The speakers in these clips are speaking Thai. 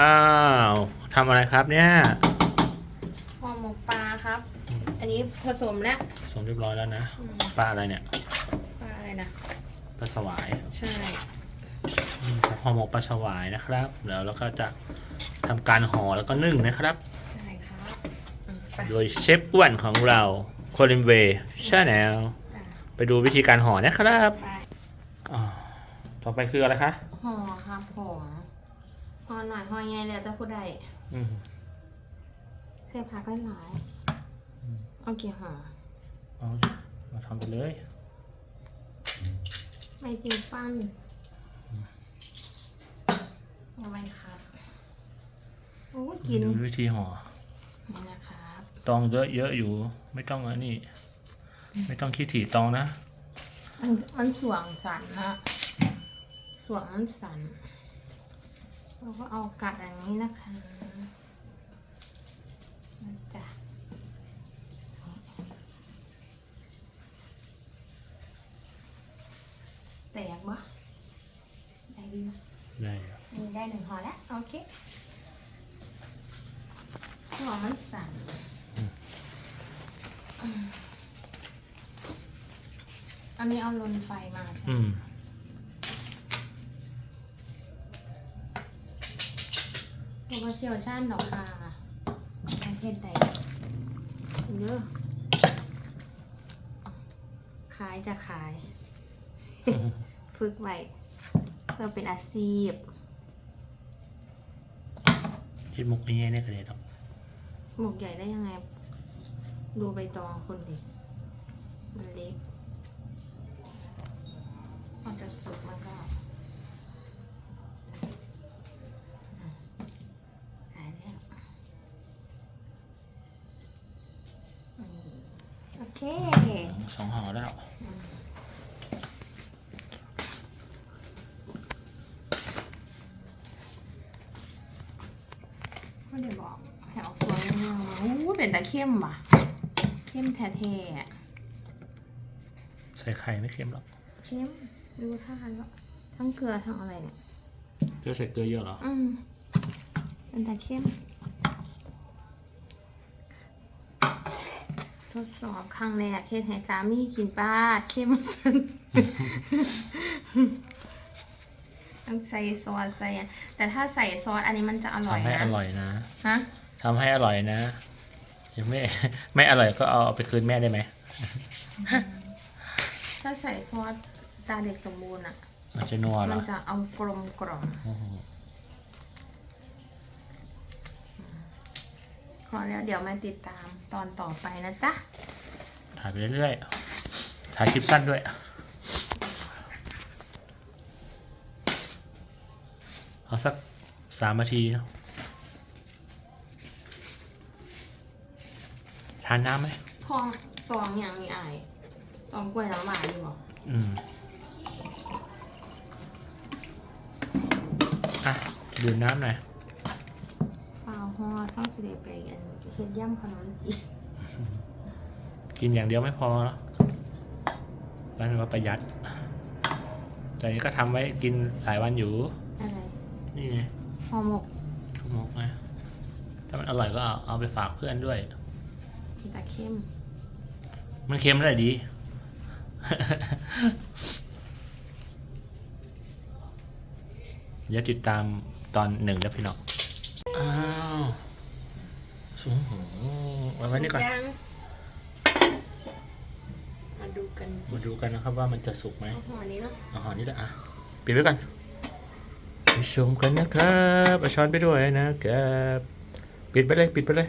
อ้าวทำอะไรครับเนี่ยห่อหมกปลาครับ อันนี้ผสมแล้วสมเรียบร้อยแล้วนะอืมปลาอะไรเนี่ยปลาอะไรนะ ปลาสวายใช่อืมครับห่อหมกปลาสวายนะครับแล้วเราก็จะทำการห่อแล้วก็นึ่งนะครับ ใช่ครับอืมไปโดยเชฟอ้วนของเราโคลินเวย์ชาแนลจ้ะไปดูวิธีการห่อนะครับไปอ่าต่อไปคืออะไรคะห่อครับห่อ ห่อหน่อยห่อใหญ่แล้วแต่ผู้ใดอืมเสียผักหลายๆเอากี่ห่อเอามาทำไปเลยไม่จริงฟันเอาไว้ครับโอ้ยกินดูวิธีห่อนี่นะครับตองเยอะเยอะอยู่ ไม่ต้องอันนี้ ไม่ต้องขี้ถี่ตองนะ มันมันสวงสันนะสวงมันสัน เราก็เอากัดอย่างนี้นะคะนะจ้ะแตกบ่ได้ดีนะได้อยู่นี่ได้หนึ่งห่อแล้ว โอเคหัวมันสั่นอันนี้เอาลนไฟมาใช่ไหม อืมผมว่าเชี่ยวชาญดอกค่ะประเทศใดเยอะขายจะขาย ฝึกไว้เพื่อเป็นอาชีพคิดมุกนี้เนี่ยกระเด็นหรอกหมวกใหญ่ได้ยังไง ดูใบตองคนดิมันเล็กมันจะสุกมันก็ เค สองห่อแล้วก็เดี๋ยวบอกให้ออกสวยงามๆอู้เป็นตะเข้มว่ะ เข้มแท้ๆอะใส่ไข่ไม่เค็มหรอกเข้มดูท่าแล้วทั้งเกลือทั้งอะไรเนี่ยเกลือใส่เกลือเยอะเหรอ อืมเป็นตะเข้ม ทดสอบครั้งแรกเฮ็ดให้สามีกินปลาเข้มสุดต้องใส่ซอสใส่อะแต่ถ้าใส่ซอสอันนี้มันจะอร่อยทำให้นะอร่อยนะฮะทำให้อร่อยนะยังไม่ไม่อร่อยก็เอาเอาไปคืนแม่ได้ไหมถ้าใส่ซอสตาเด็กสมบูรณ์อะมันจะนัวเหรมัอนจะเอากลมกล่อมโอ้โห พ อแล้วเดี๋ยวมาติดตามตอนต่อไปนะจ๊ะ ถ่ายไปเรื่อยๆ ถ่ายคลิปสั้นด้วย เอาสักสามนาทีเนอะทานน้ำไหมทองตองอย่างนี้อายตองกล้วยน้ำหวานดีบอกอืม อะ ดื่มน้ำหน่อยฟาว ฮอดต้องเสด็จไปอันเฮ็ดย่ำขนมจีนกินอย่างเดียวไม่พอเนอะร้านว่าประหยัด แต่นี้ก็ทำไว้กินหลายวันอยู่ อะไรนี่ไงห่อหมกทุกมกไงถ้ามันอร่อยก็เอาเอาไปฝากเพื่อนด้วยแต่เข้มมันเค็มได้ดี เดี๋ยวติดตามตอนหนึ่งแล้วพี่น้องอ้าว สูงหูไว้ไว้นี่ก่อนสุยังมาดูกันมาดูกันนะครับว่ามันจะสุกไหมเอาห่อนี้เนาะเอาหอนี้แหละอะปิดไว้ก่อนไปชมกันนะครับเอาช้อนไปด้วยนะครับปิดไปเลยปิดไปเลย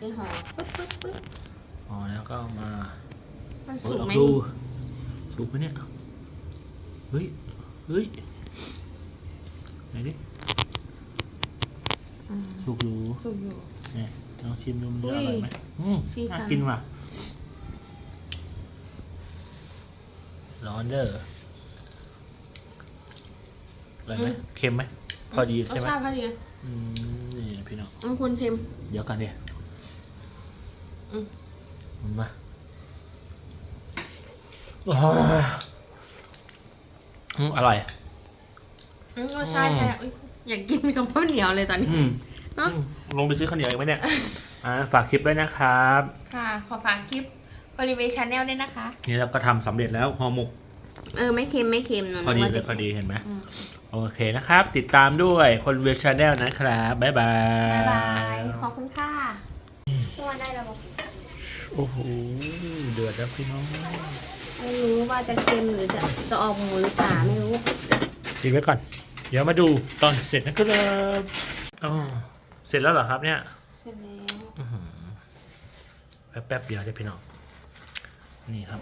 นี่ห่อปึ๊บปึ๊บปึ๊บอ๋อแล้วก็เอามามันเอสุอกลองไหมดูนี่สุกไหมเนี่ยเฮ้ยเฮ้ย ไหนดิอืมสุกอยู่สุกอยู่ เนี่ยลองชิมดูมันจะอุ้อยร่อยไหมอืมสีสัน น่ากินว่ะ ร้อนเด้ออะไรไหมเค็มไหมพอดีใช่ไหมรสชาติพอดีอืมนี่พี่น้อง อืมคุณเค็ม เดี๋ยวกันดิอืม มันมาว้าวอืมอร่อย อืมรสชาติแท้อุ๊ยอยากกินกับข้าวเหนียวเลยตอนนี้ อืมเนอะอืมลงไปซื้อข้าวเหนียวอีกไหมเนี่ยอ่าฝากคลิปด้วยนะครับ ค่ะ ขอฝากคลิป o l i v e r Channel ด้วยนะคะ นี่เราก็ทำสำเร็จแล้วห่อหมกเออ ไม่เค็มไม่เค็มหนูพอดีนึกว่าเลจะยพอดีเห็นไหมอืมโอเคนะครับ ติดตามด้วยคนเวอร์ชาแนลนะครับบ๊ายบาย บ๊ายบาย ขอบคุณค่ะช่วยได้แล้วบอกโอ้โหเดือดแล้วพี่น้องไม่รู้ว่าจะเค็มหรือจะจะออกหมูหรือเปล่าไม่รู้ปิดไว้ก่อน เดี๋ยวมาดูตอนเสร็จนะครับอ๋อเสร็จแล้วเหรอครับเนี่ยเสร็จแล้วอื้อหือแป๊บๆเดียวได้พี่น้อง นี่ครับ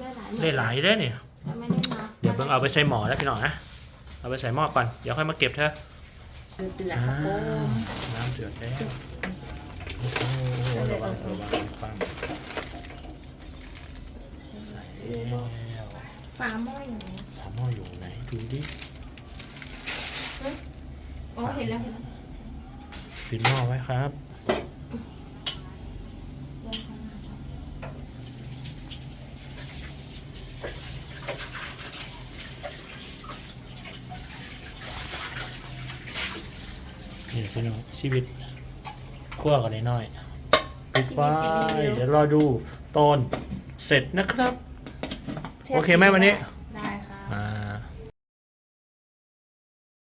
ได้หลายได้หลายได้เนี่ยไม่ได้นับเดี๋ยวเพิ่งเอาไปใส่หม้อแล้วพี่น้องนะ เอาไปใส่หม้อก่อน เดี๋ยวค่อยมาเก็บเธอะมันเดือดอ่าครับผมน้ำเดือดแล้วโอ้โหระวังระวังฟังใส่แล้วฝาหม้ออยู่ไหนฝาหม้ออยู่ไหนดูดิ อ๋อเห็นแล้วเห็นแล้วปิดหม้อไว้ครับ นี่พี่น้องชีวิตคั่วกันน้อยๆปิดไว้เดี๋ยวรอดูตอนเสร็จนะครับ โอเคไหมวันนี้เ